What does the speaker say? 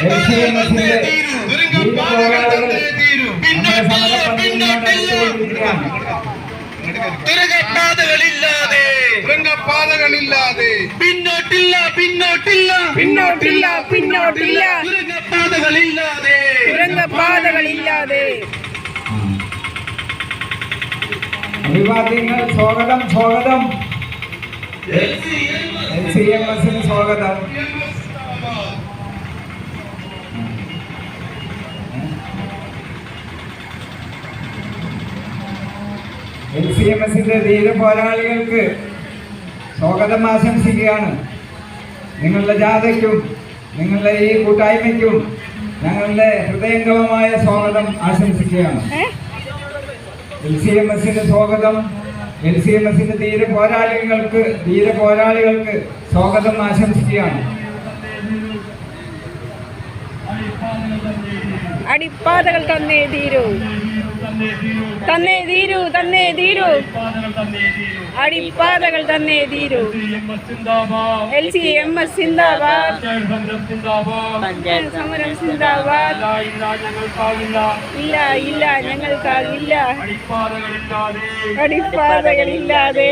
ദുരങ്കപാതകൾ തന്നേ തീരൂ ദുരങ്കപാതകൾ തന്നേ തീരൂ തുരങ്കപാതകളില്ലാതെ തുരങ്കപാതകളില്ലാതെ പിന്നോട്ടില്ല പിന്നോട്ടില്ല പിന്നോട്ടില്ല പിന്നോട്ടില്ല തുരങ്കപാതകളില്ലാതെ തുരങ്കപാതകളില്ലാതെ അഭിവാദ്യങ്ങൾ സ്വാഗതം സ്വാഗതം എൽ സി എം എസിന് സ്വാഗതം എൽ സി എം എസിന്റെ ധീര പോരാളികൾക്ക് സ്വാഗതം ആശംസിക്കുകയാണ്. നിങ്ങളുടെ ജാഥയ്ക്കും നിങ്ങളുടെ ഈ കൂട്ടായ്മയ്ക്കും ഞങ്ങളുടെ ഹൃദയംഗമമായ സ്വാഗതം ആശംസിക്കുകയാണ്. എൽ സി എം എസിന്റെ സ്വാഗതം എൽ സി എം എസിന്റെ ധീര പോരാളികൾക്ക് ധീര പോരാളികൾക്ക് സ്വാഗതം ആശംസിക്കുകയാണ്. അടിപ്പാതകൾ തന്നേ തീരൂ. തന്നേ തീരൂ തന്നെ തീരൂ. അടിപ്പാതകൾ തന്നെ തീരൂ. എൽ സി എം എസ് സിന്ദാബാദ്. സമരം സിന്ദാബാദ്. ഇല്ല ഇല്ല ഞങ്ങൾക്കാകില്ല. അടിപ്പാതകളില്ലാതെ.